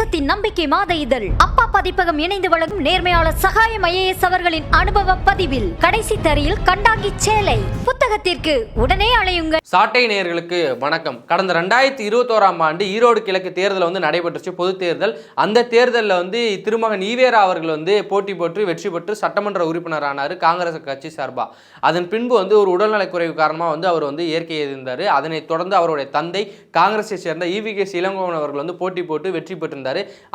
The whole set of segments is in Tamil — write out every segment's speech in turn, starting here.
தேசத்தின் நம்பிக்கை மாத இதழ். அப்பா பதிப்பகம் இணைந்து வழங்கும் நேர்மையாளர் சகாயம் ஐஏஎஸ் அவர்களின் அனுபவ பதிவில். கடைசி தரையில் கண்டாங்கி சேலை. புத்தகத்திற்கு உடனே அழையுங்கள் சாட்டை நேர்களுக்கு வணக்கம். கடந்த ரெண்டாயிரத்தி இருபத்தோராம் ஆண்டு ஈரோடு கிழக்கு தேர்தல் வந்து நடைபெற்றுச்சு பொது தேர்தல். அந்த தேர்தலில் வந்து திருமகன் ஈவேரா அவர்கள் வந்து போட்டி போட்டு வெற்றி பெற்று சட்டமன்ற உறுப்பினர் ஆனார் காங்கிரஸ் கட்சி சார்பா. அதன் பின்பு வந்து ஒரு உடல்நலக்குறைவு காரணமாக வந்து அவர் வந்து இயற்கை இருந்தார் அதனைத் தொடர்ந்து அவருடைய தந்தை காங்கிரஸை சேர்ந்த ஈவி கே இளங்கோவன் அவர்கள் வந்து போட்டி போட்டு வெற்றி பெற்றிருந்தார்.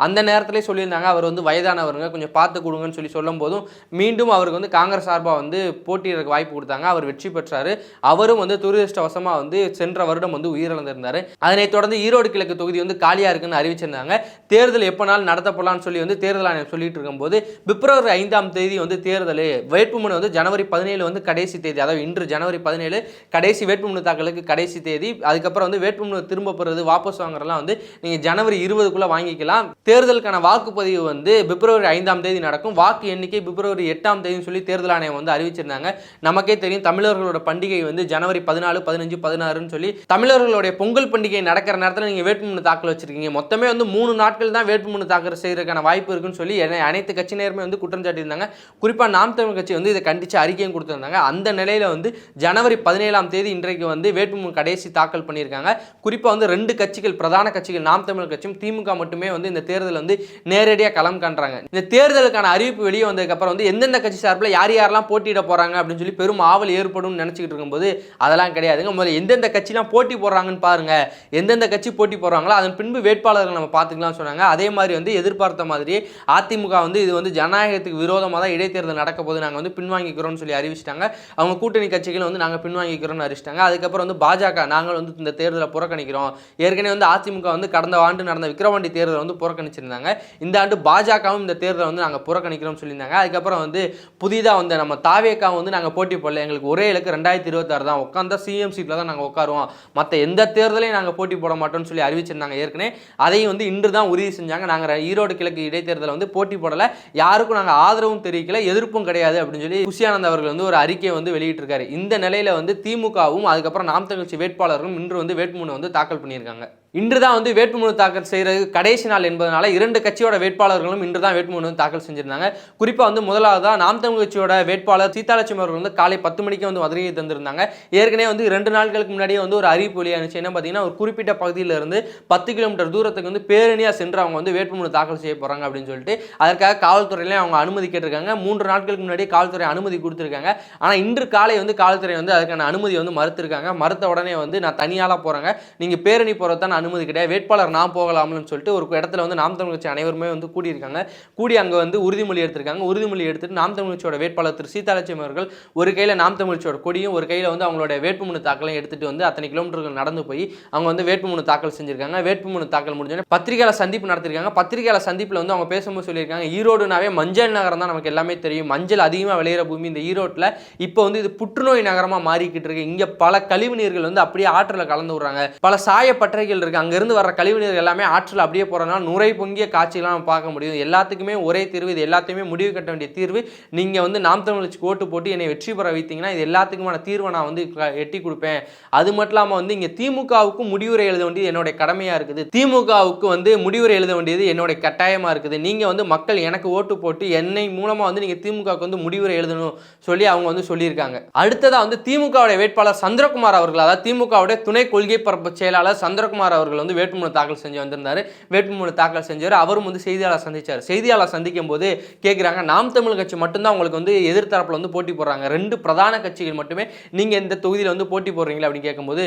அந்த நேரத்திலே சொல்லியிருந்தாங்க அவர் வந்து வயதானவருங்க கொஞ்சம் பார்த்து கொடுங்கன்னு சொல்லி சொல்லும் போதும் மீண்டும் அவருக்கு வந்து காங்கிரஸ் சார்பாக வந்து போட்டியிடறதுக்கு வாய்ப்பு கொடுத்தாங்க. அவர் வெற்றி பெற்றார். அவரும் வந்து துரதிருஷ்டவசமாக வந்து சென்ற வருடம் வந்து உயிரிழந்திருந்தார். அதனைத் தொடர்ந்து ஈரோடு கிழக்கு தொகுதி வந்து காலியாக இருக்குன்னு அறிவிச்சிருந்தாங்க. தேர்தல் எப்போனாலும் நடத்தப்படலாம்னு சொல்லி வந்து தேர்தல் ஆணையம் சொல்லிட்டு இருக்கும்போது பிப்ரவரி ஐந்தாம் தேதி வந்து தேர்தல் வேட்புமனு வந்து ஜனவரி பதினேழு வந்து கடைசி தேதி அதாவது இன்று ஜனவரி பதினேழு கடைசி வேட்புமனு தாக்கலுக்கு கடைசி தேதி அதுக்கப்புறம் வந்து வேட்புமனு திரும்ப பெறுறது வாபஸ் வாங்குறதுலாம் வந்து நீங்கள் ஜனவரி இருபதுக்குள்ளே வாங்கிக்கலாம். தேர்தலுக்கான வாக்குப்பதிவு வந்து பிப்ரவரி ஐந்தாம் தேதி நடக்கும். வாக்கு எண்ணிக்கை பிப்ரவரி எட்டாம் தேதின்னு சொல்லி தேர்தல் ஆணையம் வந்து அறிவிச்சிருந்தாங்க. நமக்கே தெரியும் தமிழர்களோட பண்டிகை வந்து ஜனவரி பதினாலு பதினஞ்சு பதினாறுன்னு சொல்லி. தமிழர்களுடைய பொங்கல் பண்டிகை நடக்கிற நேரத்தில் நீங்கள் வேட்புமனு தாக்கல் வச்சிருக்கீங்க. மொத்தமே வந்து மூணு நாட்கள் தான் வேட்புமனு தாக்கல் செய்யறதுக்கான வாய்ப்பு இருக்குன்னு சொல்லி என்னை அனைத்து கட்சியினருமே வந்து குற்றம் சாட்டியிருந்தாங்க. குறிப்பாக நாம் தமிழ் கட்சி வந்து இதை கண்டித்து அறிக்கையும் கொடுத்துருந்தாங்க. அந்த நிலையில் வந்து ஜனவரி பதினேழாம் தேதி இன்றைக்கு வந்து வேட்புமனு கடைசி தாக்கல் பண்ணியிருக்காங்க. குறிப்பாக வந்து ரெண்டு கட்சிகள் பிரதான கட்சிகள் நாம் தமிழ் கட்சியும் திமுக மட்டுமே வந்து இந்த தேர்தல் வந்து நேரடியாக களம் காண்றாங்க. இந்த தேர்தலுக்கான அறிவிப்பு வெளியே வந்ததுக்கப்புறம் வந்து எந்தெந்த கட்சி சார்பில் யார் யாரெல்லாம் போட்டியிட போகிறாங்க அப்படின்னு சொல்லி பெரும் ஆவல் ஏற்படும் நினச்சிக்கிட்டு இருக்கும்போது அதெல்லாம் கிடையாதுங்க. முதல்ல எந்தெந்த கட்சிலாம் போட்டி போடுறாங்கன்னு பாருங்க. எந்தெந்த கட்சி போட்டி போடுறாங்களோ அதன் பின்பு வேட்பாளர்கள் நம்ம பார்த்துக்கலாம்னு சொன்னாங்க. அதே மாதிரி வந்து எதிர்பார்த்த மாதிரி அதிமுக வந்து இது வந்து ஜனநாயகத்துக்கு விரோதமாக தான் இடைத்தேர்தல் நடக்க போது நாங்கள் வந்து பின்வாங்கிக்கிறோம்னு சொல்லி அறிவிச்சிட்டாங்க. அவங்க கூட்டணி கட்சிகள் வந்து நாங்கள் பின்வாங்கிக்கிறோம்னு அறிவிச்சிட்டாங்க. அதுக்கப்புறம் வந்து பாஜக நாங்கள் வந்து இந்த தேர்தலை புறக்கணிக்கிறோம். ஏற்கனவே வந்து அதிமுக வந்து கடந்த ஆண்டு நடந்த விக்ரவாண்டி தேர்தல் வந்து புறக்கணிச்சிருந்தாங்க. இந்த ஆண்டு பாஜகவும் இந்த தேர்தலை வந்து நாங்கள் புறக்கணிக்கிறோம்னு சொல்லியிருந்தாங்க. அதுக்கப்புறம் வந்து புதிதாக வந்து நம்ம தாவேக்கா வந்து நாங்கள் போட்டி போடல. எங்களுக்கு ஒரே இலக்கு ரெண்டாயிரத்தி இருபத்தாறு தான். உட்காந்தா சிஎம் சீட்டில் தான் நாங்கள் உட்காருவோம் மற்ற எந்த தேர்தலையும் நாங்கள் போட்டி போட மாட்டோம்னு சொல்லி அறிவிச்சிருந்தாங்க ஏற்கனவே. அதையும் வந்து இன்று தான் உறுதி செஞ்சாங்க. நாங்கள் ஈரோடு கிழக்கு இடைத்தேர்தலை வந்து போட்டி போடலை. யாருக்கும் நாங்கள் ஆதரவும் தெரிவிக்கல. எதிர்ப்பும் கிடையாது அப்படின்னு சொல்லி குஷியானந்த் அவர்கள் வந்து ஒரு அறிக்கையை வந்து வெளியிட்டிருக்காரு. இந்த நிலையில் வந்து திமுகவும் அதுக்கப்புறம் நாம் தங்கச்சி வேட்பாளர்களும் இன்று வந்து வேட்புமனு வந்து தாக்கல் பண்ணியிருக்காங்க. இன்று தான் வந்து வேட்புமனு தாக்கல் செய்கிறது கடைசி நாள் என்பதனால இரண்டு கட்சியோட வேட்பாளர்களும் இன்று தான் வேட்புமனு தாக்கல் செஞ்சிருந்தாங்க. குறிப்பாக வந்து முதலாவதாக நாம் தமிழ் கட்சியோட வேட்பாளர் சீதாலட்சுமி அவர்கள் வந்து காலை பத்து மணிக்கு வந்து மதுரையை தந்திருந்தாங்க. ஏற்கனவே வந்து ரெண்டு நாட்களுக்கு முன்னாடியே வந்து ஒரு அறிவிப்பு வெளியானுச்சு. என்ன பார்த்தீங்கன்னா ஒரு குறிப்பிட்ட பகுதியிலிருந்து பத்து கிலோமீட்டர் தூரத்துக்கு வந்து பேரணியாக சென்று அவங்க வந்து வேட்புமனு தாக்கல் செய்ய போகிறாங்க அப்படின்னு சொல்லிட்டு அதற்காக காவல்துறையிலையும் அவங்க அனுமதி கேட்டிருக்காங்க. மூன்று நாட்களுக்கு முன்னாடி காவல்துறை அனுமதி கொடுத்துருக்காங்க. ஆனால் இன்று காலை வந்து காவல்துறை வந்து அதுக்கான அனுமதி வந்து மறுத்திருக்காங்க. மறுத்த உடனே வந்து நான் தனியாக போகிறேங்க நீங்கள் பேரணி போகிறதான் அனுமதி கிடையாது. வேட்பாளர் நான் போகலாம்னு சொல்லிட்டு ஒரு இடத்துல வந்து நாம் தமிழ் கட்சி அனைவருமே வந்து கூடியிருக்காங்க. கூடி அங்கே வந்து உறுதிமொழி எடுத்திருக்காங்க. உறுதிமொழி எடுத்துட்டு நாம் தமிழ் கட்சியோட வேட்பாளர் திரு சீதாலட்சுமி அவர்கள் ஒரு கையில் நாம் தமிழ் கட்சியோட கொடியும் ஒரு கையில் வந்து அவங்களோட வேட்புமனு தாக்கலையும் எடுத்துட்டு வந்து அத்தனை கிலோமீட்டர்கள் நடந்து போய் அவங்க வந்து வேட்புமனு தாக்கல் செஞ்சிருக்காங்க. வேட்புமனு தாக்கல் முடிஞ்சோடனே பத்திரிகையாளர் சந்திப்பு நடத்திருக்காங்க. பத்திரிகையாளர் சந்திப்பில் வந்து அவங்க பேசும்போது சொல்லியிருக்காங்க ஈரோடுனாவே மஞ்சள் நகரம் தான் நமக்கு எல்லாமே தெரியும். மஞ்சள் அதிகமாக விளையிற பூமி இந்த ஈரோட்டில். இப்போ வந்து இது புற்றுநோய் நகரமாக மாறிக்கிட்டு இருக்கு. இங்கே பல கழிவு நீர்கள் வந்து அப்படியே ஆற்றில் கலந்து விடுறாங்க. பல சாயப்பட்டறைகள் இருக்குது அங்கேருந்து வர கழிவு நீர் எல்லாமே ஆற்றில் அப்படியே போகிறதுனால நுரை பொங்கிய காட்சியெல்லாம் நம்ம பார்க்க முடியும். எல்லாத்துக்குமே ஒரே தீர்வு இது எல்லாத்தையுமே முடிவு கட்ட வேண்டிய தீர்வு. நீங்கள் வந்து நாம் தமிழ்ச்சி ஓட்டு போட்டு என்னை வெற்றி பெற வைத்தீங்கன்னா இது எல்லாத்துக்குமான தீர்வை நான் வந்து க- எட்டி கொடுப்பேன். அது மட்டும் இல்லாமல் வந்து இங்கே திமுகவுக்கும் முடிவுரை எழுத வேண்டியது என்னுடைய கடமையாக இருக்குது. திமுகவுக்கு வந்து முடிவுரை எழுத வேண்டியது என்னுடைய கட்டாயமாக இருக்குது. நீங்கள் வந்து மக்கள் எனக்கு ஓட்டு போட்டு என்னை மூலமாக வந்து நீங்கள் திமுகவுக்கு வந்து முடிவுரை எழுதணும் சொல்லி அவங்க வந்து சொல்லியிருக்காங்க. அடுத்ததாக வந்து திமுகவுடைய வேட்பாளர் சந்திரகுமார் அவர்கள் அதாவது திமுகவுடைய துணை கொள்கை பரப்பு செயலாளர் சந்திரகுமார் அவர்கள் வந்து வேட்புமனு தாக்கல் செஞ்சு வந்திருந்தார். வேட்புமனு தாக்கல் செஞ்சார் அவரும் வந்து செய்தியாளர் சந்திச்சார். செய்தியாளர் சந்திக்கும் போது கேட்குறாங்க நாம் தமிழ் கட்சி மட்டும்தான் உங்களுக்கு வந்து எதிர்த்தரப்பில் வந்து போட்டி போடுறாங்க. ரெண்டு பிரதான கட்சிகள் மட்டுமே நீங்கள் இந்த தொகுதியில் வந்து போட்டி போடுறீங்களா அப்படின்னு கேட்கும்போது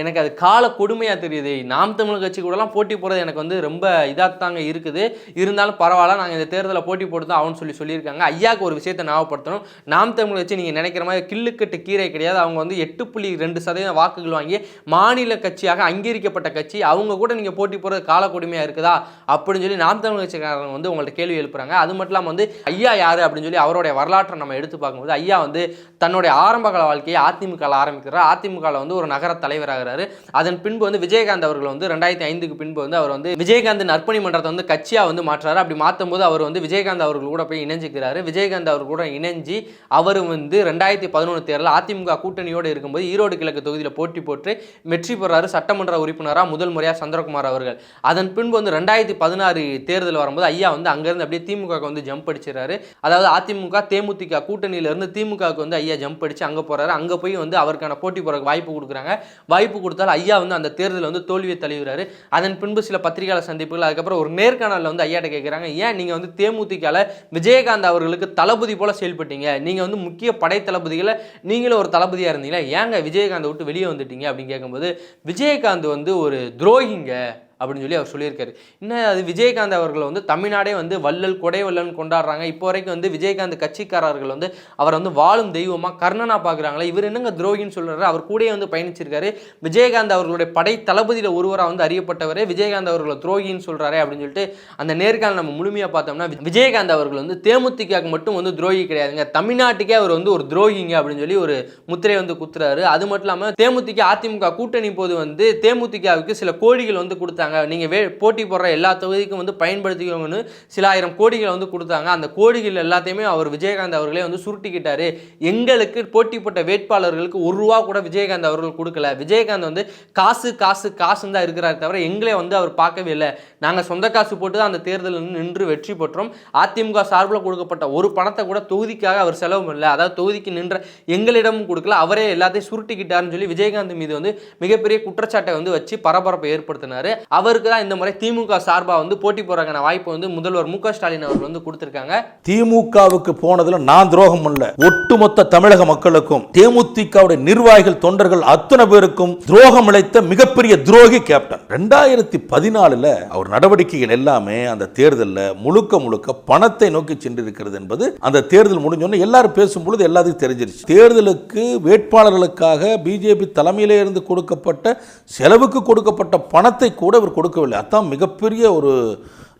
எனக்கு அது கால கொடுமையாக தெரியுது. நாம் தமிழ் கட்சி கூடலாம் போட்டி போடுறது எனக்கு வந்து ரொம்ப இதாக தாங்க இருக்குது. இருந்தாலும் பரவாயில்ல நாங்கள் இந்த தேர்தலில் போட்டி போட்டு தான் ஆகும்னு சொல்லி சொல்லியிருக்காங்க. ஐயாவுக்கு ஒரு விஷயத்தை ஞாபகப்படுத்தணும். நாம் தமிழ் கட்சி நீங்கள் நினைக்கிற மாதிரி கில்லுக்கட்டு கீரை கிடையாது. அவங்க வந்து எட்டு புள்ளி ரெண்டு சதவீதம் வாக்குகள் வாங்கி மாநில கட்சியாக அங்கீகரிக்கப்பட்ட கட்சி. அவங்க கூட நீங்கள் போட்டி போடுறது கால கொடுமையாக இருக்குதா? அப்படின்னு சொல்லி நாம் தமிழ் கட்சிக்காரங்க வந்து உங்கள்கிட்ட கேள்வி எழுப்புறாங்க. அது மட்டும் இல்லாமல் வந்து ஐயா யார் அப்படின்னு சொல்லி அவருடைய வரலாற்றை நம்ம எடுத்து பார்க்கும்போது ஐயா வந்து தன்னுடைய ஆரம்ப கால வாழ்க்கையை அதிமுகவில் ஆரம்பிக்கிறார். அதிமுகவில் வந்து ஒரு நகர தலைவராக ஆகிறாரு. அதன் பின்பு வந்து விஜயகாந்த் அவர்கள் வந்து ரெண்டாயிரத்தி ஐந்துக்கு பின்பு வந்து அவர் வந்து விஜயகாந்த் நற்பணி மன்றத்தை வந்து கட்சியாக வந்து மாற்றுறாரு. அப்படி மாற்றும் போது அவர் வந்து விஜயகாந்த் அவர்கள் கூட போய் இணைஞ்சிக்கிறாரு. விஜயகாந்த் அவர் கூட இணைஞ்சு அவர் வந்து ரெண்டாயிரத்தி பதினொன்று தேர்தலில் அதிமுக கூட்டணியோடு இருக்கும்போது ஈரோடு கிழக்கு தொகுதியில் போட்டி போட்டு வெற்றி பெறாரு சட்டமன்ற உறுப்பினராக முதல் முறையாக சந்திரகுமார் அவர்கள். அதன் பின்பு வந்து ரெண்டாயிரத்தி பதினாறு தேர்தல் வரும்போது ஐயா வந்து அங்கேருந்து அப்படியே திமுக வந்து ஜம்ப் அடிச்சிடறாரு. அதாவது அதிமுக தேமுதிக கூட்டணியில இருந்து திமுகவுக்கு வந்து ஐயா ஜம்ப் அடிச்சு அங்கே போகிறாரு அங்கே போய் வந்து அவருக்கான போட்டி போகிறக்கு வாய்ப்பு கொடுக்குறாங்க. வாய்ப்பு கொடுத்தால் ஐயா வந்து அந்த தேர்தலில் வந்து தோல்வியை தழுவுறாரு. அதன் பின்பு சில பத்திரிகையாளர் சந்திப்புகள் அதுக்கப்புறம் ஒரு நேர்காணலில் வந்து ஐயாட்ட கேட்குறாங்க ஏன் நீங்கள் வந்து தேமுதிகால விஜயகாந்த் அவர்களுக்கு தளபதி போல செயல்பட்டீங்க? நீங்கள் வந்து முக்கிய படை தளபதிகளை நீங்களும் ஒரு தளபதியாக இருந்தீங்களா? ஏங்க விஜயகாந்தை விட்டு வெளியே வந்துட்டீங்க அப்படின்னு கேட்கும்போது விஜயகாந்த் வந்து ஒரு துரோகிங்க. அப்படின்னு சொல்லி அவர் சொல்லியிருக்காரு. இன்னும் அது விஜயகாந்த் அவர்கள் வந்து தமிழ்நாடே வந்து வள்ளல் கொடை வல்லன் கொண்டாடுறாங்க. இப்போ வரைக்கும் வந்து விஜயகாந்த் கட்சிக்காரர்கள் வந்து அவர் வந்து வாழும் தெய்வமாக கர்ணனா பார்க்குறாங்களே இவர் என்னங்க துரோகின்னு சொல்கிறாரு அவர் கூடயே வந்து பயணிச்சிருக்காரு. விஜயகாந்த் அவர்களுடைய படை தளபதியில் ஒருவராக வந்து அறியப்பட்டவரே விஜயகாந்த் அவர்களை துரோகின்னு சொல்கிறாரே அப்படின்னு சொல்லிட்டு அந்த நேர்காணல் நம்ம முழுமையாக பார்த்தோம்னா விஜயகாந்த் அவர்கள் வந்து தேமுதிகாவுக்கு மட்டும் வந்து துரோகி கிடையாதுங்க. தமிழ்நாட்டுக்கே அவர் வந்து ஒரு துரோகிங்க அப்படின்னு சொல்லி ஒரு முத்திரை வந்து குத்துறாரு. அது மட்டும் இல்லாமல் தேமுதிக அதிமுக கூட்டணி போது வந்து தேமுதிகவுக்கு சில கோழிகள் வந்து கொடுத்தாங்க. நீங்கள் வே போட்டி போடுற எல்லா தொகுதிக்கும் வந்து பயன்படுத்திக்கோங்கன்னு சில ஆயிரம் கோடிகளை வந்து கொடுத்தாங்க. அந்த கோடிகள் எல்லாத்தையுமே அவர் விஜயகாந்த் அவர்களே வந்து சுருட்டிக்கிட்டாரு. எங்களுக்கு போட்டி போட்ட வேட்பாளர்களுக்கு ஒரு ரூபா கூட விஜயகாந்த் அவர்கள் கொடுக்கல. விஜயகாந்த் வந்து காசு காசு காசுன்னு தான் இருக்கிறார் தவிர எங்களே வந்து அவர் பார்க்கவே இல்லை. நாங்கள் சொந்த காசு போட்டு தான் அந்த தேர்தலில் நின்று வெற்றி பெற்றோம். அதிமுக சார்பில் கொடுக்கப்பட்ட ஒரு பணத்தை கூட தொகுதிக்காக அவர் செலவும் இல்லை. அதாவது தொகுதிக்கு நின்ற எங்களிடமும் கொடுக்கல. அவரே எல்லாத்தையும் சுருட்டிக்கிட்டாருன்னு சொல்லி விஜயகாந்த் மீது வந்து மிகப்பெரிய குற்றச்சாட்டை வந்து வச்சு பரபரப்பை ஏற்படுத்தினார். அவருக்கு தான் இந்த முறை திமுக சார்பாக வந்து போட்டி போடுறதுக்கான வாய்ப்பு வந்து முதல்வர் மு ஸ்டாலின் அவர் வந்து கொடுத்துருக்காங்க. திமுகவுக்கு போனதுல நான் துரோகம் பண்ணல. ஒட்டுமொத்த தமிழக மக்களுக்கும் தேமுதிகவுடைய நிர்வாகிகள் தொண்டர்கள் அத்தனை பேருக்கும் துரோகம் இழைத்த மிகப்பெரிய துரோகி கேப்டன் ரெண்டாயிரத்தி பதினாலுல அவர் நடவடிக்கைகள் எல்லாமே அந்த தேர்தலில் முழுக்க முழுக்க பணத்தை நோக்கி சென்றிருக்கிறது என்பது அந்த தேர்தல் முடிஞ்சோடனே எல்லாரும் பேசும்பொழுது எல்லாத்துக்கும் தெரிஞ்சிருச்சு. தேர்தலுக்கு வேட்பாளர்களுக்காக பிஜேபி தலைமையிலே இருந்து கொடுக்கப்பட்ட செலவுக்கு கொடுக்கப்பட்ட பணத்தை கூட அவர் கொடுக்கவில்லை. அதான் மிகப்பெரிய ஒரு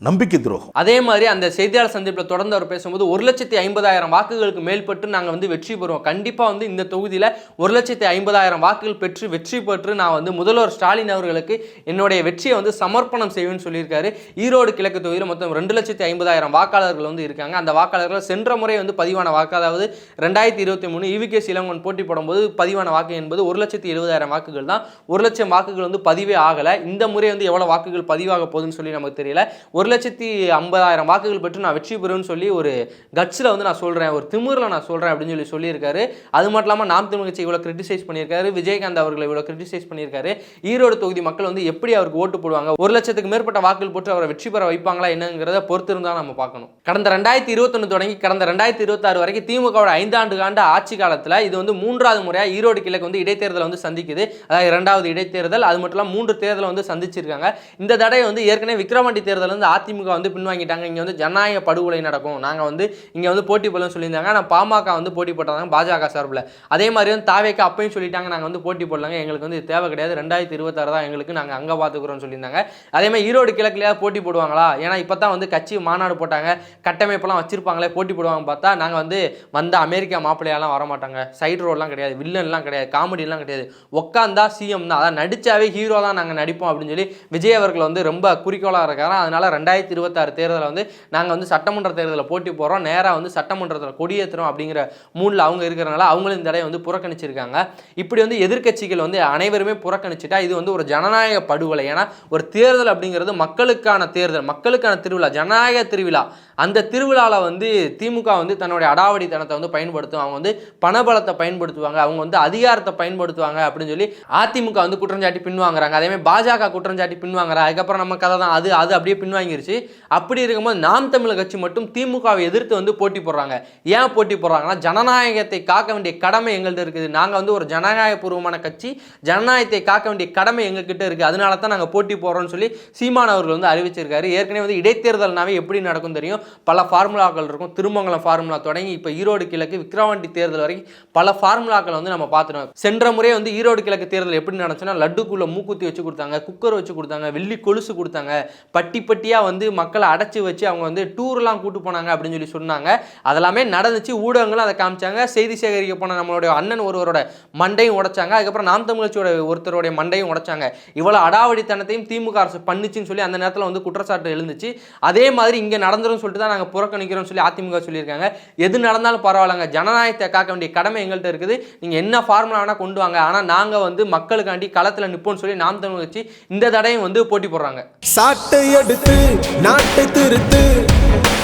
நம்பிக்கை துரோகம். அதே மாதிரி அந்த செய்தியாளர் சந்திப்பில் தொடர்ந்து அவர் பேசும்போது ஒரு லட்சத்தி ஐம்பதாயிரம் வாக்குகளுக்கு மேல்பட்டு நாங்கள் வந்து வெற்றி பெறுவோம். கண்டிப்பாக வந்து இந்த தொகுதியில் ஒரு லட்சத்தி ஐம்பதாயிரம் வாக்குகள் பெற்று வெற்றி பெற்று நான் வந்து முதல்வர் ஸ்டாலின் அவர்களுக்கு என்னுடைய வெற்றியை வந்து சமர்ப்பணம் செய்வேன்னு சொல்லியிருக்காரு. ஈரோடு கிழக்கு தொகுதியில் மொத்தம் ரெண்டு லட்சத்தி ஐம்பதாயிரம் வாக்காளர்கள் வந்து இருக்காங்க. அந்த வாக்காளர்கள் சென்ற முறை வந்து பதிவான வாக்கு அதாவது ரெண்டாயிரத்தி இருபத்தி மூணு இவிகே சிலங்கன் போட்டி போடும்போது பதிவான வாக்கு என்பது ஒரு லட்சத்தி எழுபதாயிரம் வாக்குகள் தான். ஒரு லட்சம் வாக்குகள் வந்து பதிவே ஆகலை. இந்த முறை வந்து எவ்வளோ வாக்குகள் பதிவாக போகுதுன்னு சொல்லி நமக்கு தெரியல. ஒரு லட்சத்தி ஐம்பதாயிரம் வாக்குகள் பெற்று நான் வெற்றி பெறுவேன்னு சொல்லி ஒரு கட்ஸில் வந்து நான் சொல்கிறேன் ஒரு திமிரில் நான் சொல்கிறேன் அப்படின்னு சொல்லி சொல்லியிருக்காரு. அது மட்டும் இல்லாமல் நாம் தமிழ் கட்சி இவ்வளோ கிரிட்டிசைஸ் பண்ணியிருக்காரு விஜயகாந்த் அவர்களை இவ்வளோ கிரிட்டிசைஸ் பண்ணியிருக்காரு. ஈரோடு தொகுதி மக்கள் வந்து எப்படி அவருக்கு ஓட்டு போடுவாங்க ஒரு லட்சத்துக்கு மேற்பட்ட வாக்குகள் போட்டு அவரை வெற்றி பெற வைப்பாங்களா என்னங்கிறத பொறுத்து இருந்தால் நம்ம பார்க்கணும். கடந்த ரெண்டாயிரத்தி இருபத்தொன்று தொடங்கி கடந்த ரெண்டாயிரத்தி இருபத்தாறு வரைக்கும் திமுகவோட ஐந்தாண்டு காண்ட ஆட்சி காலத்தில் இது வந்து மூன்றாவது முறையாக ஈரோடு கிழக்கு வந்து இடைத்தேர்தலை வந்து சந்திக்குது. அதாவது இரண்டாவது இடைத்தேர்தல் அது மட்டும் இல்லாமல் மூன்று தேர்தலை வந்து சந்திச்சிருக்காங்க. இந்த தடவை வந்து ஏற்கனவே விக்ரவாண்டி தேர்தல் வந்து அதிமுக வந்து பின்வாங்கிட்டாங்க. இங்கே வந்து ஜனநாயக படுகொலை நடக்கும். நாங்கள் வந்து இங்கே வந்து போட்டி போடலன்னு சொல்லியிருந்தாங்க. ஆனால் பாமக வந்து போட்டி போட்டாங்க பாஜக சார்பில். அதே மாதிரி வந்து தாவேக்கு அப்பையும் சொல்லிட்டாங்க. நாங்கள் வந்து போட்டி போடலாங்க. எங்களுக்கு வந்து தேவை கிடையாது. ரெண்டாயிரத்தி இருபத்தாறு தான் எங்களுக்கு நாங்கள் அங்கே பார்த்துக்குறோம்னு சொல்லியிருந்தாங்க. அதே மாதிரி ஈரோடு கிழக்குலையாவது போட்டி போடுவாங்களா? ஏன்னா இப்போ தான் வந்து கட்சி மாநாடு போட்டாங்க. கட்டமைப்பெல்லாம் வச்சிருப்பாங்களே போட்டி போடுவாங்க பார்த்தா நாங்கள் வந்து வந்த அமெரிக்கா மாப்பிள்ளையாலாம் வர மாட்டாங்க சைடு ரோடெலாம் கிடையாது. வில்லன்லாம் கிடையாது. காமெடிலாம் கிடையாது. உட்காந்தா சிஎம் தான். அதான் நடித்தாவே ஹீரோ தான் நாங்கள் நடிப்போம் அப்படின்னு சொல்லி விஜய் அவர்கள் வந்து ரொம்ப குறிக்கோளாக இருக்காங்க அதனால் ரெண்டாயிரத்தி ரெண்டாயிரத்தி இருபத்தாறு தேர்தலில் வந்து நாங்கள் வந்து சட்டமன்ற தேர்தலில் போட்டி போடுறோம். நேராக வந்து சட்டமன்றத்தில் கொடியேற்றுறோம் அப்படிங்கிற மூணில் அவங்க இருக்கிறனால அவங்களும் இந்த தடையை வந்து புறக்கணிச்சிருக்காங்க. இப்படி வந்து எதிர்க்கட்சிகள் வந்து அனைவருமே புறக்கணிச்சிட்டா இது வந்து ஒரு ஜனநாயக படுகொலை. ஏன்னா ஒரு தேர்தல் அப்படிங்கிறது மக்களுக்கான தேர்தல் மக்களுக்கான திருவிழா ஜனநாயக திருவிழா. அந்த திருவிழாவில் வந்து திமுக வந்து தன்னுடைய அடாவடித்தனத்தை வந்து பயன்படுத்தும். அவங்க வந்து பணபலத்தை பயன்படுத்துவாங்க. அவங்க வந்து அதிகாரத்தை பயன்படுத்துவாங்க அப்படின்னு சொல்லி அதிமுக வந்து குற்றஞ்சாட்டி பின்வாங்குறாங்க. அதேமாதிரி பாஜக குற்றஞ்சாட்டி பின்வாங்குறாங்க அதுக்கப்புறம் நம்ம கதை தான் அது அது அப்படியே பின்வாங்கிருச்சு. அப்படி இருக்கும்போது நாம் தமிழர் கட்சி மட்டும் திமுகவை எதிர்த்து வந்து போட்டி போடுறாங்க. ஏன் போட்டி போடுறாங்கன்னா ஜனநாயகத்தை காக்க வேண்டிய கடமை எங்கள்கிட்ட இருக்குது. நாங்கள் வந்து ஒரு ஜனநாயகபூர்வமான கட்சி. ஜனநாயகத்தை காக்க வேண்டிய கடமை எங்ககிட்ட இருக்குது. அதனால தான் நாங்கள் போட்டி போடுறோம்னு சொல்லி சீமான் அவர்கள் வந்து அறிவிச்சிருக்காரு. ஏற்கனவே வந்து இடைத்தேர்தல்னாவே எப்படி நடக்கும் தெரியும். பல ஃபார்முலாக்கள் இருக்கும். திருமங்கலம் ஃபார்முலா தொடங்கி இப்போ ஈரோடு கிழக்கு விக்ரவாண்டி தேர்தல் வரைக்கும் பல ஃபார்முலாக்கள் வந்து நம்ம பார்த்துருவோம் சென்ற முறை வந்து ஈரோடு கிழக்கு தேர்தல் எப்படி நடந்துச்சுன்னா லட்டுக்குள்ளே மூக்குத்தி வச்சு கொடுத்தாங்க குக்கர் வச்சு கொடுத்தாங்க வெள்ளி கொலுசு கொடுத்தாங்க. பட்டி பட்டியாக வந்து மக்களை அடைச்சி வச்சு அவங்க வந்து டூர்லாம் கூட்டு போனாங்க அப்படின்னு சொல்லி சொன்னாங்க. அதெல்லாமே நடந்துச்சு ஊடகங்களும் அதை காமிச்சாங்க. செய்தி சேகரிக்க போன நம்மளுடைய அண்ணன் ஒருவரோட மண்டையும் உடைச்சாங்க. அதுக்கப்புறம் நாம் தமிழச்சியோட ஒருத்தருடைய மண்டையும் உடைச்சாங்க. இவ்வளோ அடாவடித்தனத்தையும் திமுக அரசு பண்ணுச்சுன்னு சொல்லி அந்த நேரத்தில் வந்து குற்றச்சாட்டு எழுந்துச்சு. அதே மாதிரி இங்கே நடந்துரும் சொல்லிட்டு தான் நாங்கள் புறக்கணிக்கிறோம்னு சொல்லி அதிமுக சொல்லியிருக்காங்க. எது நடந்தாலும் பரவாயில்லங்க. ஜனநாயகத்தை காக்க வேண்டிய கடமை எங்கள்கிட்ட இருக்குது. நீங்கள் என்ன ஃபார்முலா வேணால் கொண்டு வாங்க. ஆனால் நாங்கள் வந்து மக்களுக்காண்டி களத்தில் நிற்போம்னு சொல்லி நாம் தமிழ் கட்சி இந்த தடையும் வந்து போட்டி போடுறாங்க. சாட்டை எடுத்து நாட்டை திருத்து